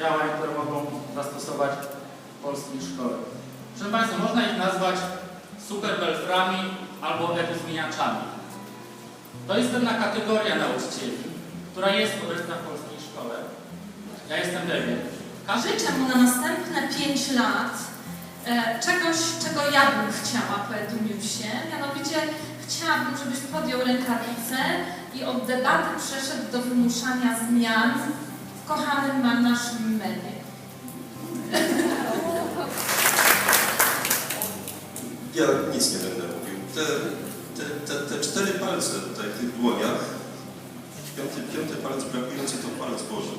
działań, które mogą zastosować w polskiej szkole. Proszę Państwa, można ich nazwać superbelframi albo eduzmieniaczami. To jest pewna kategoria nauczycieli, która jest obecna w polskiej szkole. Ja jestem pewien. Życzę mu na następne 5 lat e, czegoś, czego ja bym chciała po Edumiusie. Mianowicie chciałabym, żebyś podjął rękawicę i od debaty przeszedł do wymuszania zmian kochanym ma- naszym medium. Ja nic nie będę mówił. Te, te, te, te cztery palce tutaj w tych dłoniach, piąty, piąty palec brakujący to palec Boży.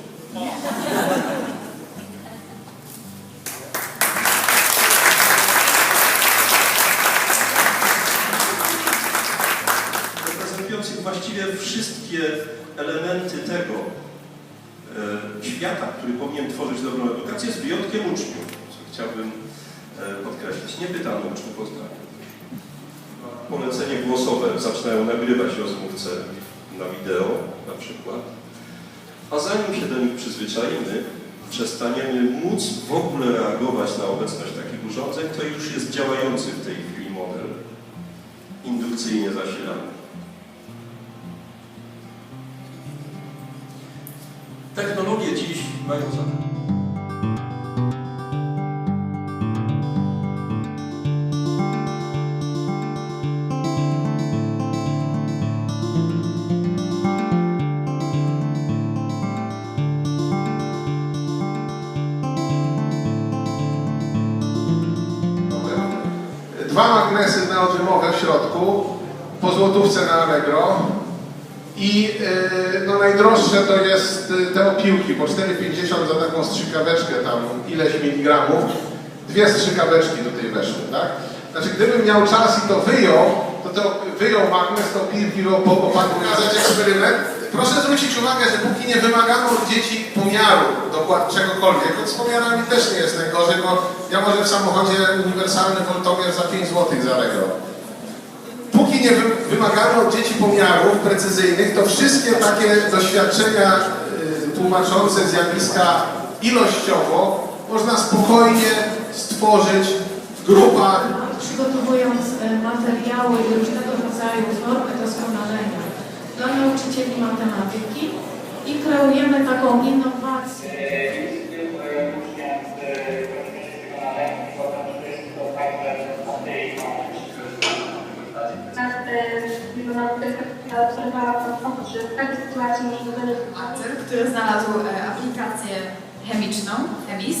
Reprezentujących właściwie wszystkie elementy tego e, świata, który powinien tworzyć dobrą edukację, z wyjątkiem uczniów, co chciałbym e, podkreślić. Nie pytano uczniów o zdanie. Polecenie głosowe zaczynają nagrywać rozmówcę na wideo na przykład, a zanim się do nich przyzwyczaimy, przestaniemy móc w ogóle reagować na obecność takich urządzeń, to już jest działający w tej chwili model indukcyjnie zasilany. Bývají. Dva magnesy na odřemově w środku, po złotówce na Allegro, I yy, no najdroższe to jest y, te opiłki, po 4,50 za taką strzykaweczkę tam ileś miligramów. Dwie strzykaweczki tutaj weszły, tak? Znaczy gdybym miał czas i to wyjął, to to wyjął magnes, to opiłki po opadły. Pokazać eksperyment. Proszę zwrócić uwagę, że póki nie wymagano od dzieci pomiaru dokład czegokolwiek, to z pomiarami też nie jest najgorzej, bo ja może w samochodzie uniwersalny woltomierz za 5 zł za Allegro. Póki nie wy- wymagano od dzieci pomiarów precyzyjnych, to wszystkie takie doświadczenia y, tłumaczące zjawiska ilościowo można spokojnie stworzyć w grupach. przygotowując e, materiały i różnego rodzaju formy doskonalenia dla nauczycieli matematyki i kreujemy taką innowację. W takiej sytuacji możemy Arcer, który znalazł e, aplikację chemiczną, Chemis.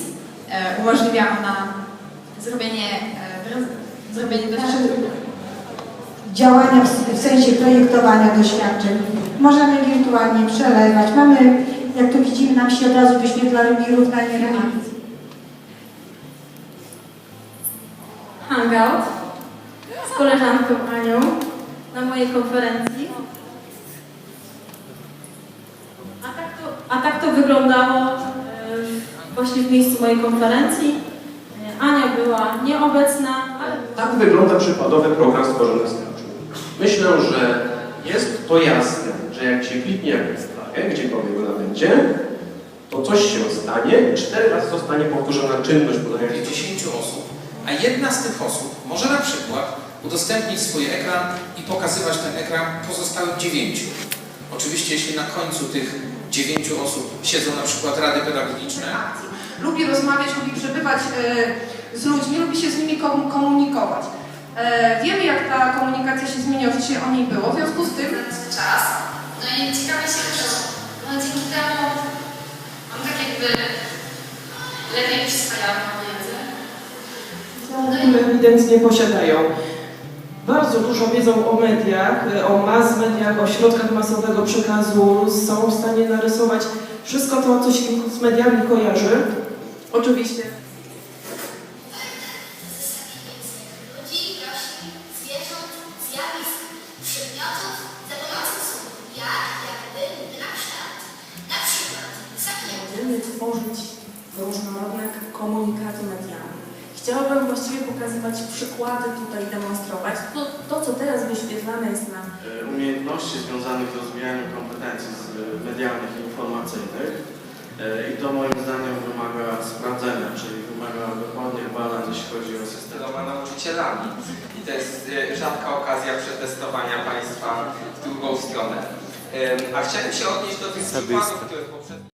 E, umożliwia ona zrobienie, e, zrobienie doświadczeń. działania w, sensie projektowania doświadczeń. Możemy wirtualnie przelewać. Mamy, jak tu widzimy, nam się od razu wyświetla równanie reakcji. Hangout z koleżanką Anią na mojej konferencji. A tak to, a tak to wyglądało e, właśnie w miejscu mojej konferencji. E, Ania była nieobecna, ale Tak wygląda przykładowy program stworzony z Scratchu. Myślę, że jest to jasne, że jak się kliknie jakąś flagę, gdziekolwiek ona będzie, to coś się stanie i cztery razy zostanie powtórzona czynność podania jest 10 osób, a jedna z tych osób może na przykład udostępnić swój ekran i pokazywać ten ekran pozostałym dziewięciu. Oczywiście jeśli na końcu tych dziewięciu osób siedzą na przykład rady pedagogiczne, lubi rozmawiać, lubi przebywać e, z ludźmi, lubi się z nimi kom- komunikować. E, wiemy, jak ta komunikacja się zmienia, że się o niej było, w związku z tym czas. No i ciekawe się uczą. No dzięki temu mam tak jakby lepiej przyswajam wiedzy. które ewidentnie posiadają. Bardzo dużo wiedzą o mediach, o mass mediach, o środkach masowego przekazu, są w stanie narysować wszystko to, co się z mediami kojarzy. Oczywiście tworzyć różnorodne komunikaty medialne. Chciałabym właściwie pokazywać przykłady tutaj, demonstrować. To, to, co teraz wyświetlane jest na... E, umiejętności związanych z rozwijaniem kompetencji medialnych i informacyjnych e, i to moim zdaniem wymaga sprawdzenia, czyli wymaga dokładnych badań, jeśli chodzi o system. nauczycielami i to jest e, rzadka okazja przetestowania Państwa w drugą stronę. A chciałem się odnieść do tych przykładów, które poprzednio...